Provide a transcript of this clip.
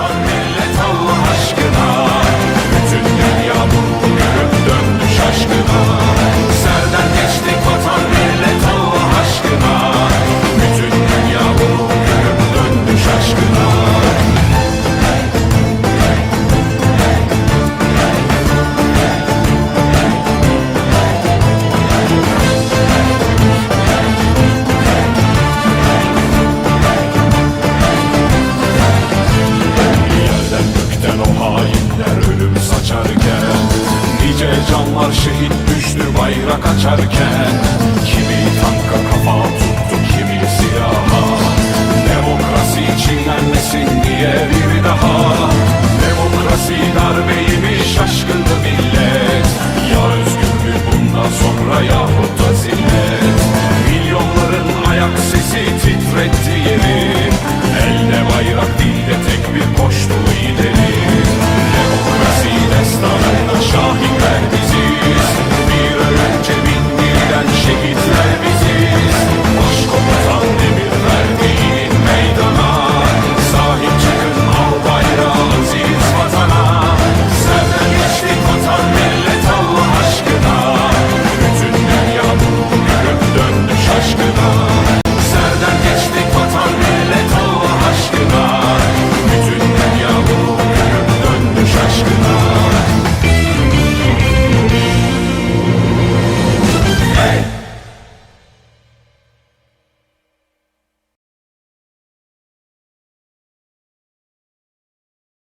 Son insanlar şehit düştü bayrak açarken. Kimi tanka kafa tuttu kimi siyaha. Demokrasi çiğnenmesin diye bir daha. Demokrasi darbeymiş şaşkındı millet. Ya özgürlük bundan sonra yahut da zillet?